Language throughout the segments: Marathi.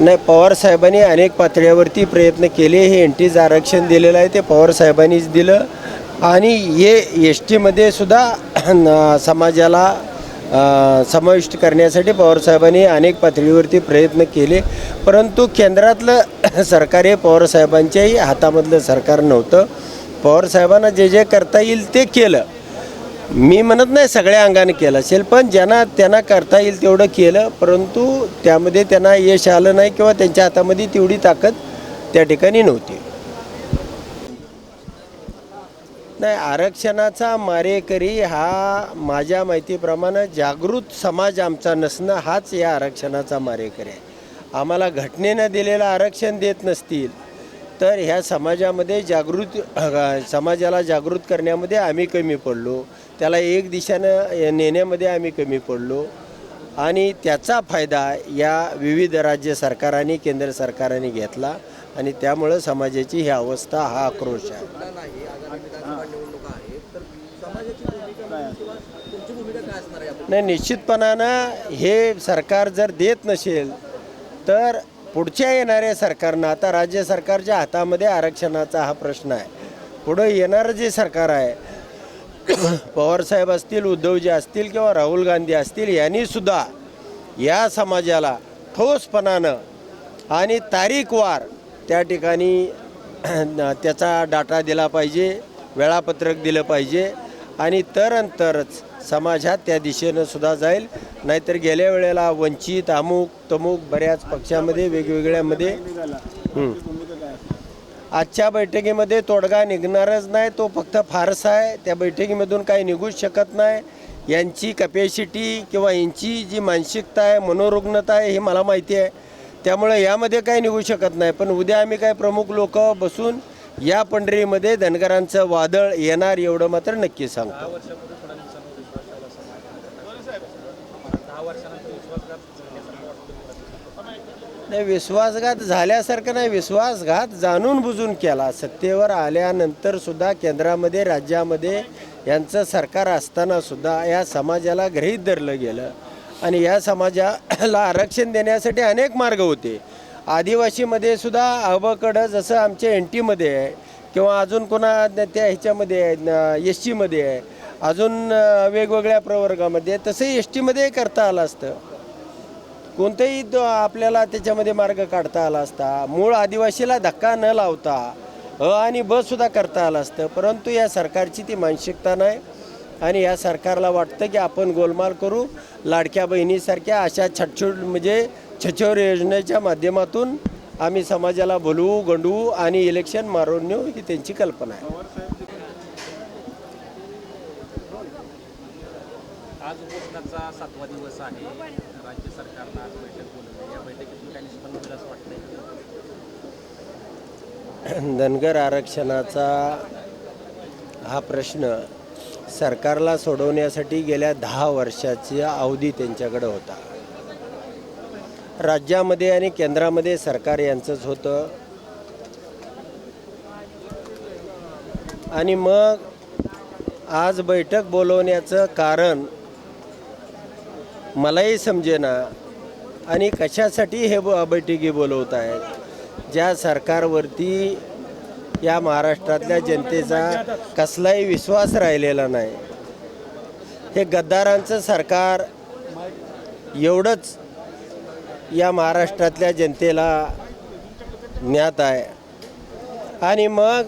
नाही पवार साहेबांनी अनेक पातळ्यावरती प्रयत्न केले. हे एन टीचं आरक्षण दिलेलं आहे ते पवार साहेबांनीच दिलं. आणि हे एस टीमध्ये सुद्धा समाजाला समाविष्ट करण्यासाठी पवार साहेबांनी अनेक पातळीवरती प्रयत्न केले. परंतु केंद्रातलं सरकार हे पवार साहेबांच्याही हातामधलं सरकार नव्हतं. पवार साहेबांना जे जे करता येईल ते केलं. मी म्हणत नाही सगळ्या अंगाने केलं असेल पण ज्यांना त्यांना करता येईल तेवढं केलं परंतु त्यामध्ये त्यांना यश आलं नाही किंवा त्यांच्या हातामध्ये तेवढी ताकद त्या ठिकाणी नव्हती. नाही आरक्षणाचा मारेकरी हा माझ्या माहितीप्रमाणे जागृत समाज आमचा नसणं हाच या आरक्षणाचा मारेकरी आहे. आम्हाला घटनेनं दिलेलं आरक्षण देत नसतील तर ह्या समाजामध्ये जागृत समाजाला जागृत करण्यामध्ये आम्ही कमी पडलो. त्याला एक दिशानं नेण्यामध्ये आम्ही कमी पडलो. आणि त्याचा फायदा या विविध राज्य सरकारांनी केंद्र सरकारांनी घेतला. आणि त्यामुळं समाजाची ही अवस्था हा आक्रोश आहे. नाही निश्चितपणानं हे सरकार जर देत नसेल तर पुढच्या येणाऱ्या सरकारनं आता राज्य सरकारच्या हातामध्ये आरक्षणाचा हा प्रश्न आहे पुढं येणारं जे सरकार आहे पवारसाहेब असतील उद्धवजी असतील किंवा राहुल गांधी असतील यांनीसुद्धा या समाजाला ठोसपणानं आणि तारीखवार त्या ठिकाणी त्याचा डाटा दिला पाहिजे वेळापत्रक दिलं पाहिजे आणि तरंतरच समाज हा त्या दिशेनं सुद्धा जाईल. नाहीतर गेल्या वेळेला वंचित अमुक तमुक बऱ्याच पक्षामध्ये वेगवेगळ्यामध्ये आजच्या बैठकीमध्ये तोडगा निघणारच नाही तो फक्त फारसा आहे. त्या बैठकीमधून काही निघूच शकत नाही. यांची कपॅसिटी किंवा यांची जी मानसिकता आहे मनोरुग्णता आहे हे मला माहिती आहे. त्यामुळे यामध्ये काही निघू शकत नाही. पण उद्या आम्ही काय प्रमुख लोक बसून या पंढरीमध्ये धनगरांचं वादळ येणार एवढं मात्र नक्की सांगतो. नाही विश्वासघात झाल्यासारखं नाही. विश्वासघात जाणून बुजून केला. सत्तेवर आल्यानंतर सुद्धा केंद्रामध्ये राज्यामध्ये यांचं सरकार असताना सुद्धा या समाजाला गृहीत धरलं गेलं. आणि या समाजाला आरक्षण देण्यासाठी अनेक मार्ग होते. आदिवासीमध्ये सुद्धा अबकडं जसं आमच्या एन टीमध्ये आहे किंवा अजून कोणा त्या ह्याच्यामध्ये आहे एस टीमध्ये आहे. अजून वेगवेगळ्या प्रवर्गामध्ये तसं एस टीमध्ये करता आलं असतं. कोणतंही तो आपल्याला त्याच्यामध्ये मार्ग काढता आला असता मूळ आदिवासीला धक्का न लावता अ आणि ब सुद्धा करता आलं असतं. परंतु या सरकारची ती मानसिकता नाही आणि या सरकारला वाटतं की आपण गोलमाल करू. लाडक्या बहिणीसारख्या अशा छटछूट म्हणजे छछोर योजनेच्या माध्यमातून आम्ही समाजाला बोलवू गंडवू आणि इलेक्शन मारून नेऊ ही त्यांची कल्पना आहे. आज उपोषणाचा सातवा दिवस आहे. राज्य सरकारनं आज बैठक बोलवली या बैठकीतून काही निष्पन्न होईल असं वाटतंय? धनगर आरक्षणाचा हा प्रश्न सरकारला सोडवण्यासाठी गेल्या दहा वर्षाचा अवधी त्यांच्याकडे होता. राज्यामध्ये आणि केंद्रामध्ये सरकार यांचंच होतं. आणि मग आज बैठक बोलवण्याचं कारण मलाही समजेना. आणि कशासाठी हे ब- बैठकी बोलवत आहेत ज्या सरकारवरती या महाराष्ट्रातल्या जनतेचा कसलाही विश्वास राहिलेला नाही. हे गद्दारांचं सरकार एवढंच या महाराष्ट्रातल्या जनतेला ज्ञात आहे. आणि मग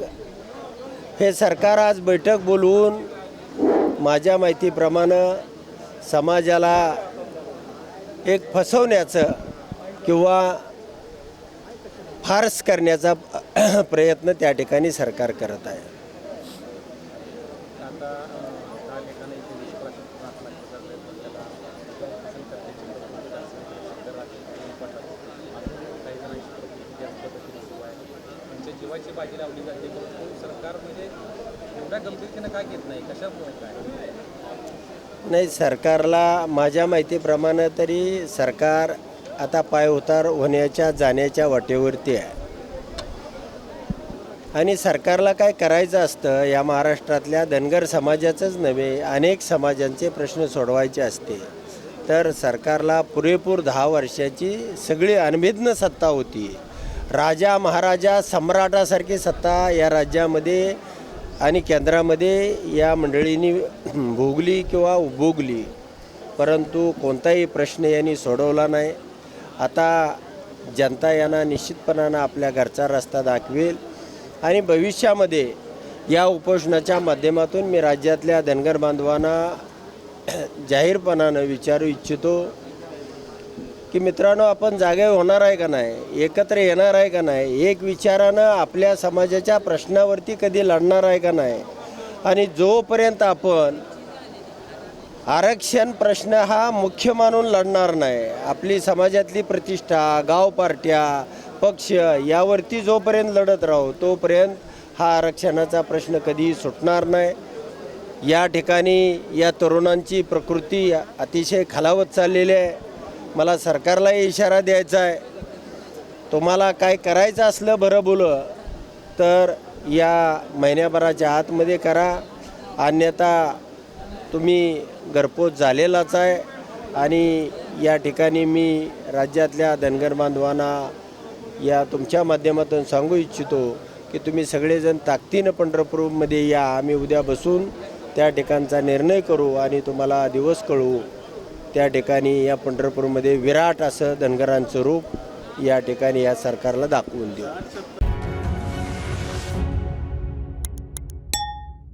हे सरकार आज बैठक बोलवून माझ्या माहितीप्रमाणे समाजाला एक फसवण्याचं किंवा फार्स करण्याचा प्रयत्न त्या ठिकाणी सरकार करत आहे. बाजी लावली जाते. सरकार म्हणजे एवढ्या गंभीरतेनं काय घेत नाही? कशामुळे काय? नाही सरकारला माझ्या माहितीप्रमाणे तरी सरकार आता पायउतार होण्याच्या जाण्याच्या वाटेवरती आहे. आणि सरकारला काय करायचं असतं या महाराष्ट्रातल्या धनगर समाजाचंच नव्हे अनेक समाजांचे प्रश्न सोडवायचे असते. तर सरकारला पुरेपूर दहा वर्षाची सगळी अनभिज्ञ सत्ता होती. राजा महाराजा सम्राटासारखी सत्ता या राज्यामध्ये आणि केंद्रामध्ये या मंडळींनी भोगली किंवा उपभोगली परंतु कोणताही प्रश्न यांनी सोडवला नाही. आता जनता यांना निश्चितपणानं आपल्या घरचा रस्ता दाखवेल आणि भविष्यामध्ये या उपोषणाच्या माध्यमातून मी राज्यातल्या धनगर बांधवांना जाहीरपणानं विचारू इच्छितो. की मित्रांनो आपण जागे होणार आहे का नाही? एकत्र येणार आहे का नाही? एक विचारानं आपल्या समाजाच्या प्रश्नावरती कधी लढणार आहे का नाही? आणि जोपर्यंत आपण आरक्षण प्रश्न हा मुख्य मानून लढणार नाही आपली समाजातली प्रतिष्ठा गाव पार्ट्या पक्ष यावरती जोपर्यंत लढत राहू तोपर्यंत हा आरक्षणाचा प्रश्न कधीही सुटणार नाही. या ठिकाणी या तरुणांची प्रकृती अतिशय खालावत चाललेली आहे. मला सरकारलाही इशारा द्यायचा आहे. तुम्हाला काय करायचं असलं बरं बोलं. तर या महिन्याभराच्या आतमध्ये करा. अन्यथा तुम्ही घरपोच झालेलाच आहे. आणि या ठिकाणी मी राज्यातल्या धनगर बांधवांना या तुमच्या माध्यमातून सांगू इच्छितो की तुम्ही सगळेजण ताकदीनं पंढरपूरमध्ये या. आम्ही उद्या बसून त्या ठिकाणचा निर्णय करू आणि तुम्हाला दिवस कळवू. त्या ठिकाणी या पंढरपूरमध्ये विराट असं धनगरांचं रूप या ठिकाणी या सरकारला दाखवून देऊ.